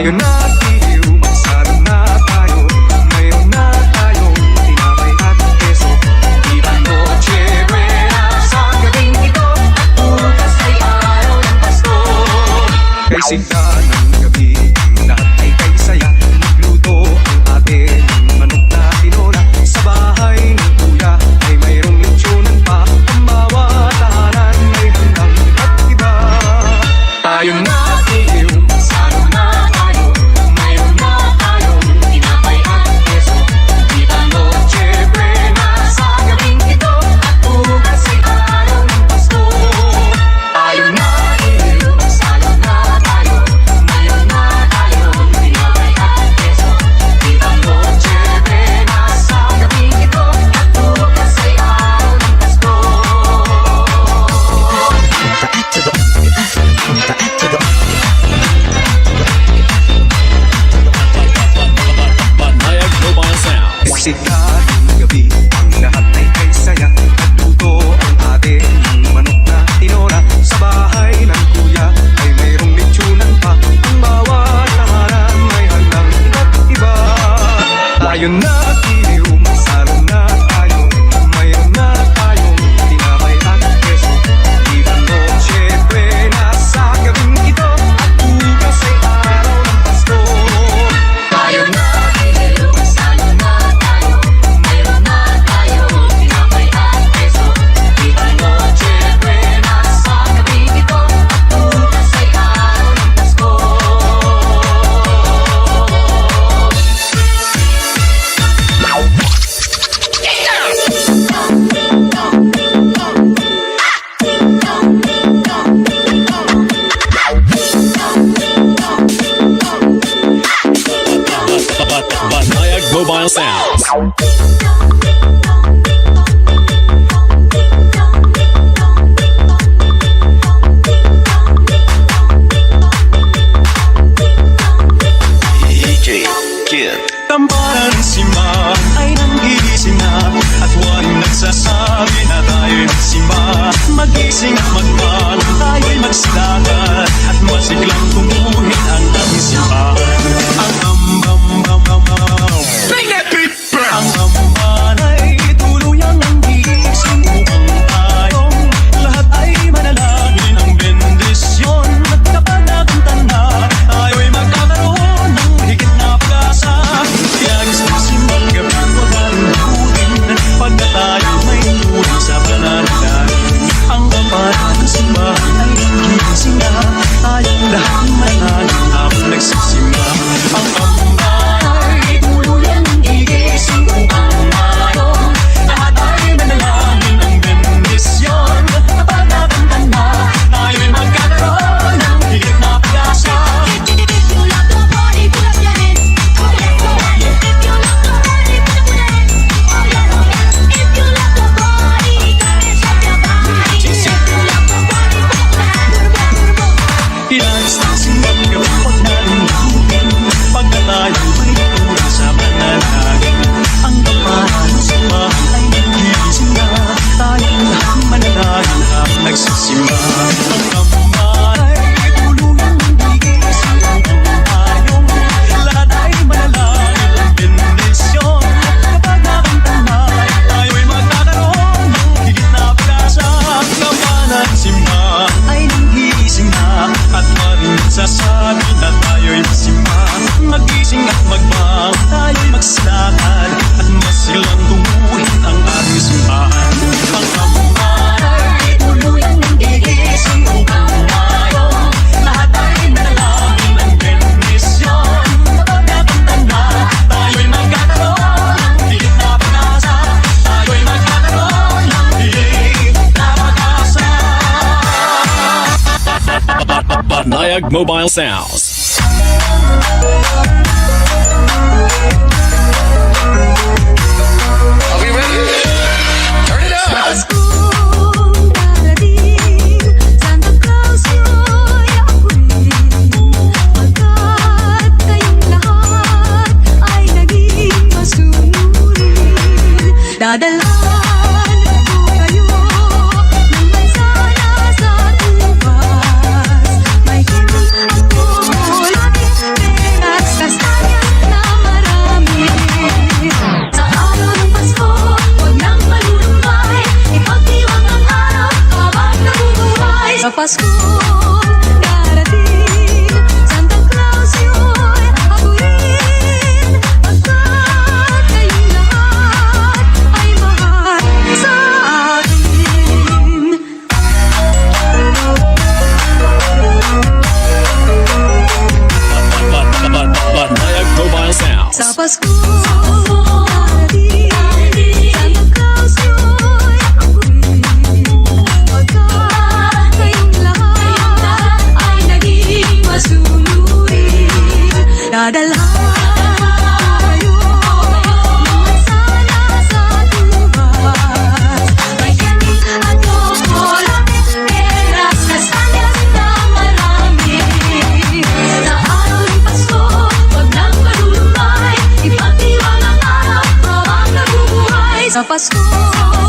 Tayo na iiw, magsara na tayo. Mayroon na tayong tinapay at keso. Ibang sa gabing ito At puro kasay araw ng Pasko. Kay Mobile Sales. Pasko. faz uma.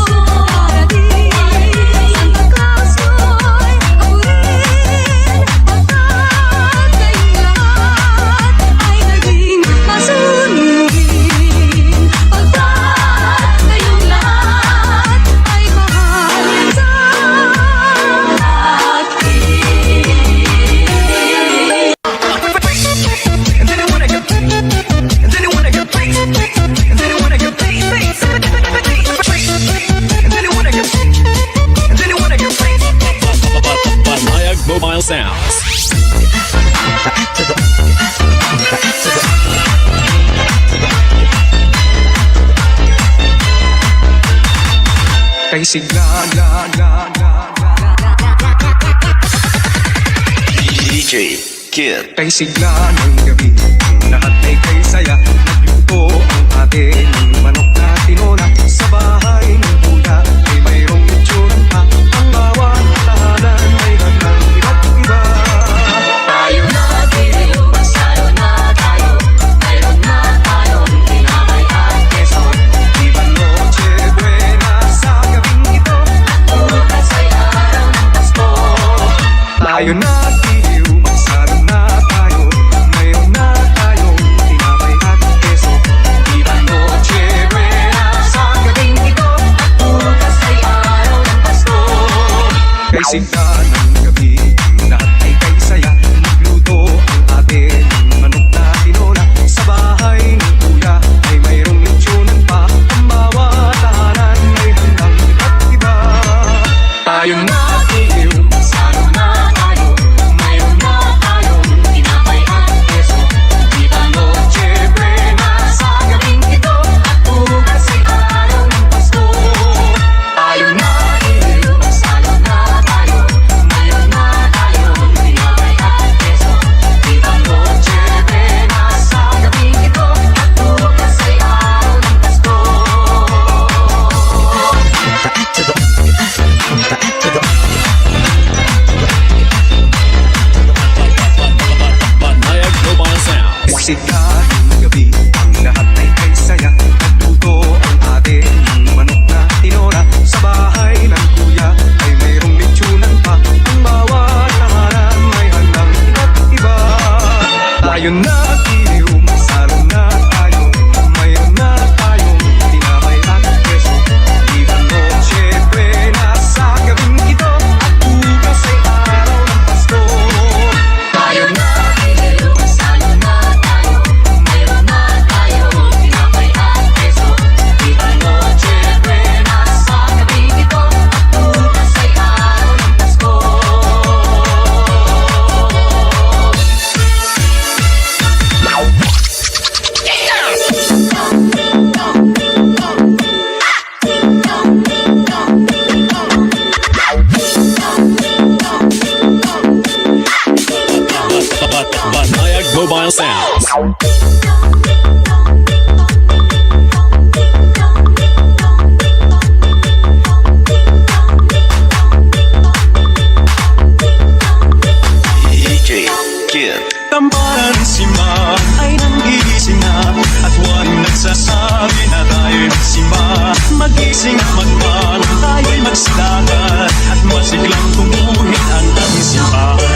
Sigla, la, la, la, DJ Kid. Kay sigla ng gabi. Lahat ay kay saya Nagluto ang ating manok. you know Tamparan simba ay nanggigising na. At walang nagsasabi na tayo'y magsimba. Magising na magmana tayo'y magsilagan At masiglang tumuhin ang aming simbahan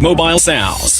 mobile sales.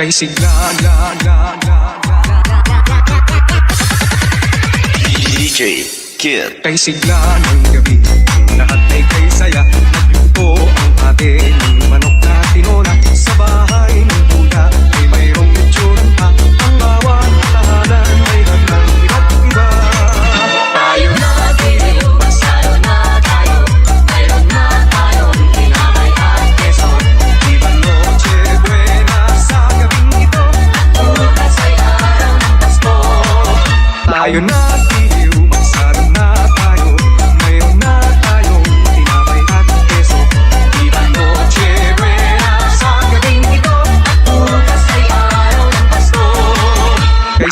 kay sigla la, la, la, DJ Kid. Kay ng gabi Lahat ay kay saya. Ang ate ng manok na tinona Sa bahay. Tayo na iiwan, sana na tayo. Mayroon na tayong tinapay keso. Ibang noche buena sa gabing ito At ng Pasko. Kay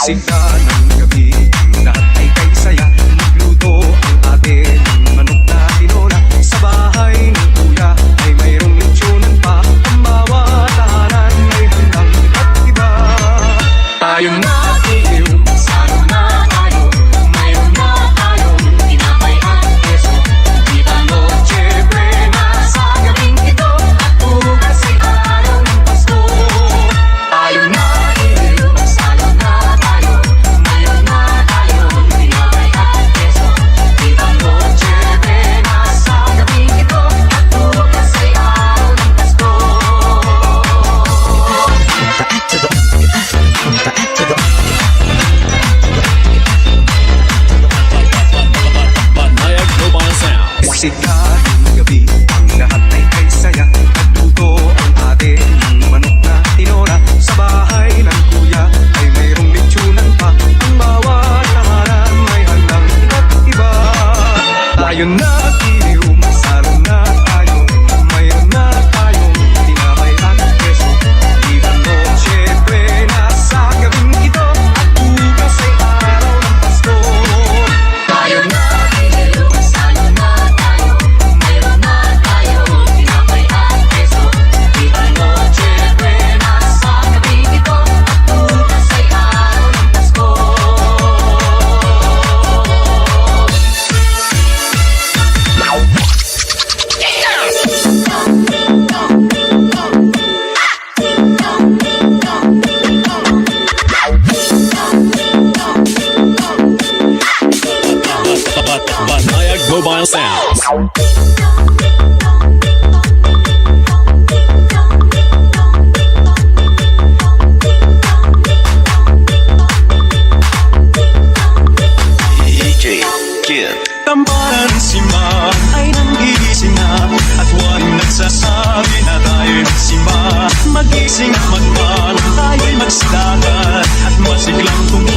Mobile sounds. DJ Kid. Tamparan si Ma ay nangigising na At walang nagsasabi na tayo'y magsimba Magising at magman, tayo'y magsidagan At masiglang tumulong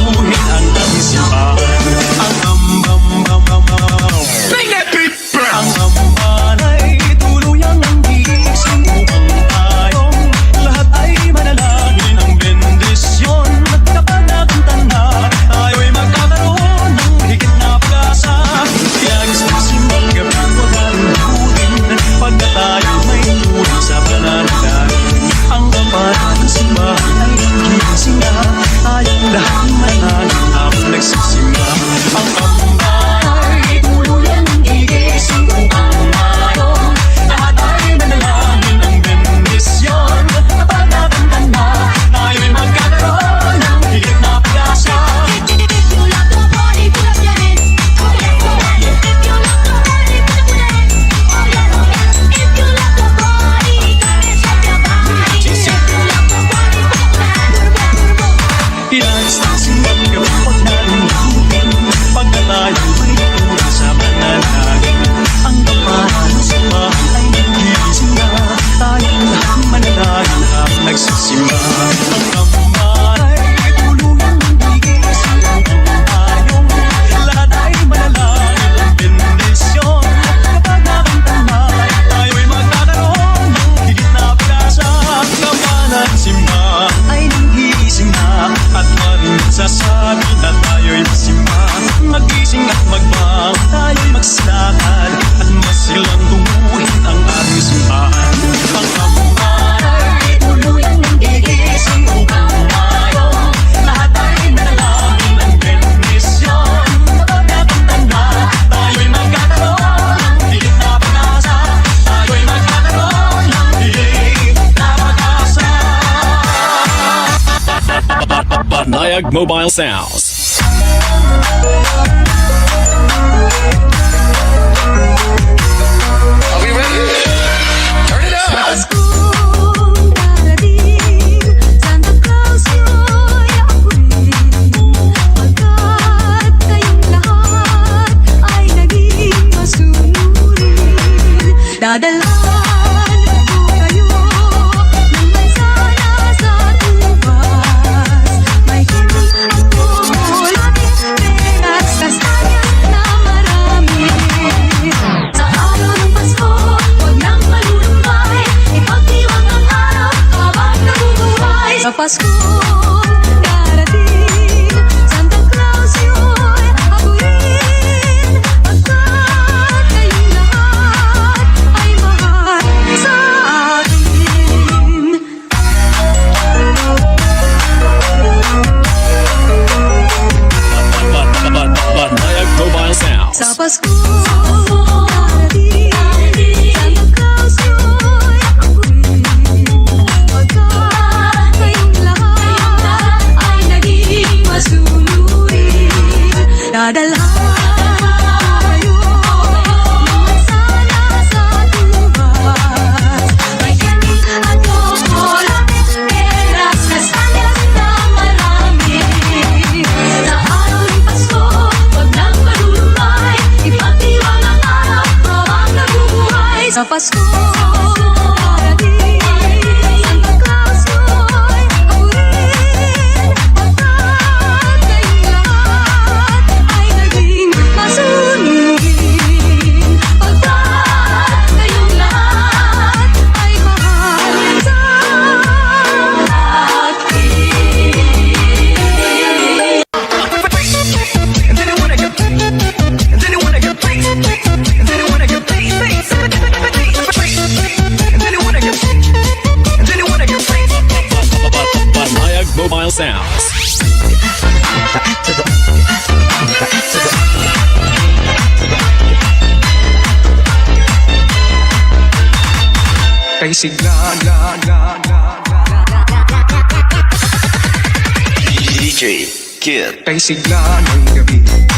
Mobile Sounds. she gone. DJ Kid. Basic.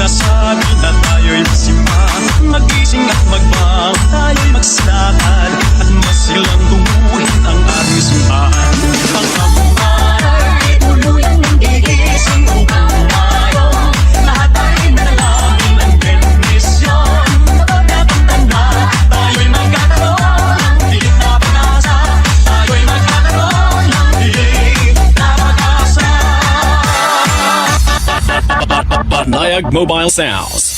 Nagsasabi na tayo'y masimba. Magising at magbangon Tayo'y magsakal At masilang tumuhin Banayag Mobile Sounds.